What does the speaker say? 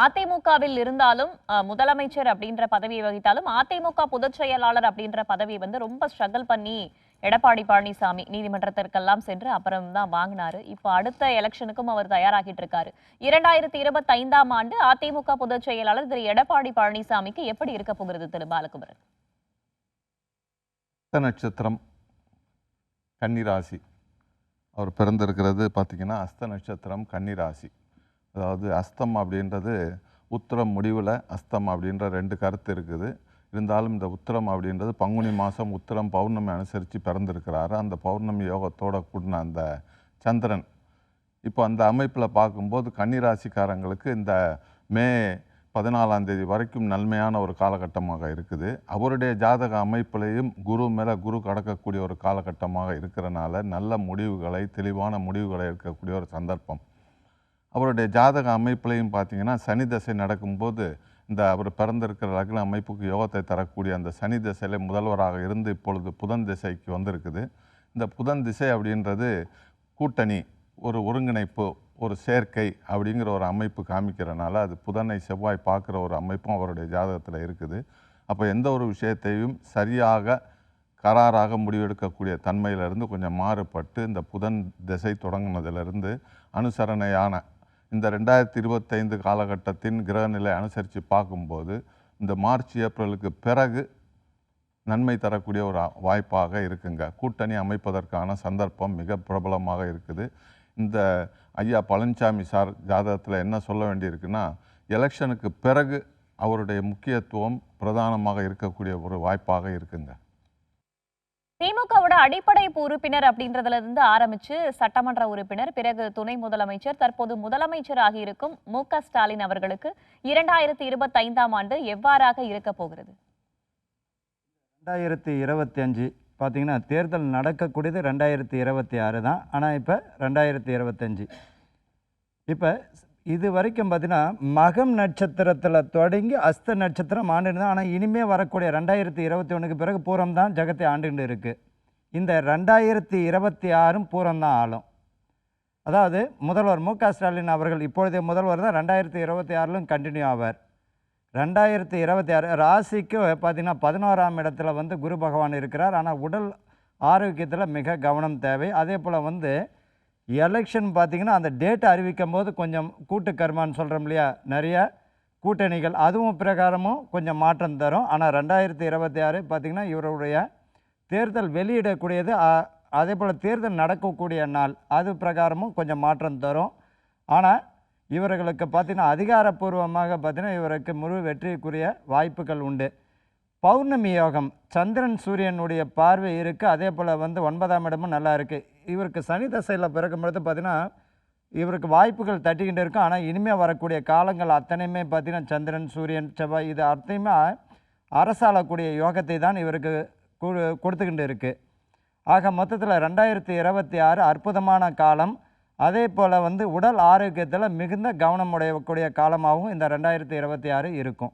அதிமுகவில் இருந்தாலும் முதலமைச்சர் அப்படின்ற பதவியை வகித்தாலும் அதிமுக பொதுச் செயலாளர் அப்படின்ற பதவியை வந்து ரொம்ப ஸ்ட்ரகிள் பண்ணி எடப்பாடி பழனிசாமி நீதிமன்றத்திற்கெல்லாம் சென்று அப்புறம் தான் வாங்கினாரு. இப்போ அடுத்த எலெக்ஷனுக்கும் அவர் தயாராகிட்டு இருக்காரு. இரண்டாயிரத்தி இருபத்தி ஐந்தாம் ஆண்டு அதிமுக பொதுச் செயலாளர் திரு எடப்பாடி பழனிசாமிக்கு எப்படி இருக்க போகிறது திரு பாலகுமரன்? அஸ்த நட்சத்திரம் கன்னிராசி அவர் பிறந்திருக்கிறது பார்த்தீங்கன்னா அஸ்த நட்சத்திரம் கன்னிராசி அதாவது அஸ்தம் அப்படின்றது உத்திரம் முடிவில் அஸ்தம் அப்படின்ற ரெண்டு கருத்து இருக்குது. இருந்தாலும் இந்த உத்திரம் அப்படின்றது பங்குனி மாதம் உத்திரம் பௌர்ணமி அனுசரித்து பிறந்திருக்கிறாரு. அந்த பௌர்ணமி யோகத்தோட கூடின அந்த சந்திரன். இப்போ அந்த அமைப்பில் பார்க்கும்போது கன்னிராசிக்காரங்களுக்கு இந்த மே பதினாலாம் தேதி வரைக்கும் நன்மையான ஒரு காலகட்டமாக இருக்குது. அவருடைய ஜாதக அமைப்பிலையும் குரு மேலே குரு கடக்கக்கூடிய ஒரு காலகட்டமாக இருக்கிறனால நல்ல முடிவுகளை தெளிவான முடிவுகளை எடுக்கக்கூடிய ஒரு சந்தர்ப்பம். அவருடைய ஜாதக அமைப்புலையும் பார்த்தீங்கன்னா சனி தசை நடக்கும்போது இந்த அவர் பிறந்திருக்கிற லக்ன அமைப்புக்கு யோகத்தை தரக்கூடிய அந்த சனி திசையில் முதல்வராக இருந்து இப்பொழுது புதன் திசைக்கு வந்திருக்குது. இந்த புதன் திசை அப்படின்றது கூட்டணி ஒரு ஒருங்கிணைப்பு ஒரு சேர்க்கை அப்படிங்கிற ஒரு அமைப்பு காமிக்கிறனால அது புதனை செவ்வாய் பார்க்குற ஒரு அமைப்பும் அவருடைய ஜாதகத்தில் இருக்குது. அப்போ எந்த ஒரு விஷயத்தையும் சரியாக கராராக முடிவெடுக்கக்கூடிய தன்மையிலிருந்து கொஞ்சம் மாறுபட்டு இந்த புதன் திசை தொடங்கினதிலிருந்து அனுசரணையான இந்த ரெண்டாயிரத்தி இருபத்தைந்து காலகட்டத்தின் கிரகநிலை அனுசரித்து பார்க்கும்போது இந்த மார்ச் ஏப்ரலுக்கு பிறகு நன்மை தரக்கூடிய ஒரு வாய்ப்பாக இருக்குங்க. கூட்டணி அமைப்பதற்கான சந்தர்ப்பம் மிக பிரபலமாக இருக்குது. இந்த ஐயா பழனிசாமி சார் ஜாதகத்தில் என்ன சொல்ல வேண்டியிருக்குன்னா எலெக்ஷனுக்கு பிறகு அவருடைய முக்கியத்துவம் பிரதானமாக இருக்கக்கூடிய ஒரு வாய்ப்பாக இருக்குங்க. திமுகவோட அடிப்படை உறுப்பினர் அப்படின்றதுல இருந்து ஆரம்பிச்சு சட்டமன்ற உறுப்பினர் பிறகு துணை முதலமைச்சர் தற்போது முதலமைச்சர் ஆகியிருக்கும் மு க ஸ்டாலின் அவர்களுக்கு இரண்டாயிரத்தி இருபத்தி ஐந்தாம் ஆண்டு எவ்வாறாக இருக்க போகிறது? ரெண்டாயிரத்தி இருபத்தி அஞ்சு பார்த்தீங்கன்னா தேர்தல் நடக்கக்கூடியது ரெண்டாயிரத்தி இருபத்தி ஆறு தான். ஆனால் இப்போ ரெண்டாயிரத்தி இருபத்தஞ்சி. இப்போ இது வரைக்கும் பார்த்தீங்கன்னா மகம் நட்சத்திரத்தில் தொடங்கி அஸ்த நட்சத்திரம் ஆண்டு தான் ஆனால் இனிமே வரக்கூடிய ரெண்டாயிரத்தி இருபத்தி ஒன்றுக்கு பிறகு பூரம் தான் ஜெகத்தை ஆண்டுகிட்டு இருக்குது இந்த ரெண்டாயிரத்தி இருபத்தி ஆறும் பூரம் தான் ஆளும். அதாவது முதல்வர் மு க ஸ்டாலின் அவர்கள் இப்பொழுதைய முதல்வர் தான் ரெண்டாயிரத்தி இருபத்தி ஆறிலும் கண்டினியூ ஆவார். ரெண்டாயிரத்தி இருபத்தி ஆறு ராசிக்கு பார்த்தீங்கன்னா பதினோராம் இடத்துல வந்து குரு பகவான் இருக்கிறார். ஆனால் உடல் ஆரோக்கியத்தில் மிக கவனம் தேவை. அதே போல் வந்து எலெக்ஷன் பார்த்தீங்கன்னா அந்த டேட் அறிவிக்கும் போது கொஞ்சம் கூட்டு கர்மான்னு சொல்கிறோம் இல்லையா? நிறைய கூட்டணிகள். அதுவும் பிரகாரமும் கொஞ்சம் மாற்றம் தரும். ஆனால் ரெண்டாயிரத்தி இருபத்தி ஆறு பார்த்திங்கன்னா இவருடைய தேர்தல் வெளியிடக்கூடியது அதே போல் தேர்தல் நடக்கக்கூடிய நாள். அது பிரகாரமும் கொஞ்சம் மாற்றம் தரும். ஆனால் இவர்களுக்கு பார்த்திங்கன்னா அதிகாரப்பூர்வமாக பார்த்தீங்கன்னா இவருக்கு முழு வெற்றிக்குரிய வாய்ப்புகள் உண்டு. பௌர்ணமி யோகம். சந்திரன் சூரியனுடைய பார்வை இருக்குது அதே போல் வந்து ஒன்பதாம் இடமும் நல்லா இருக்குது இவருக்கு சனி தசையில் பிறக்கும் பொழுது பார்த்தீங்கன்னா இவருக்கு வாய்ப்புகள் தட்டிக்கிட்டு இருக்கும் ஆனால் இனிமேல் வரக்கூடிய காலங்கள் அத்தனையுமே பார்த்தீங்கன்னா சந்திரன் சூரியன் செவ்வாய் இது அத்தனையுமே அரசாளக்கூடிய யோகத்தை தான் இவருக்கு கொடுத்துக்கிட்டு இருக்குது ஆக மொத்தத்தில் ரெண்டாயிரத்தி இருபத்தி ஆறு அற்புதமான காலம். அதே போல் வந்து உடல் ஆரோக்கியத்தில் மிகுந்த கவனம் உடையக்கூடிய காலமாகவும் இந்த ரெண்டாயிரத்தி இருபத்தி ஆறு இருக்கும்.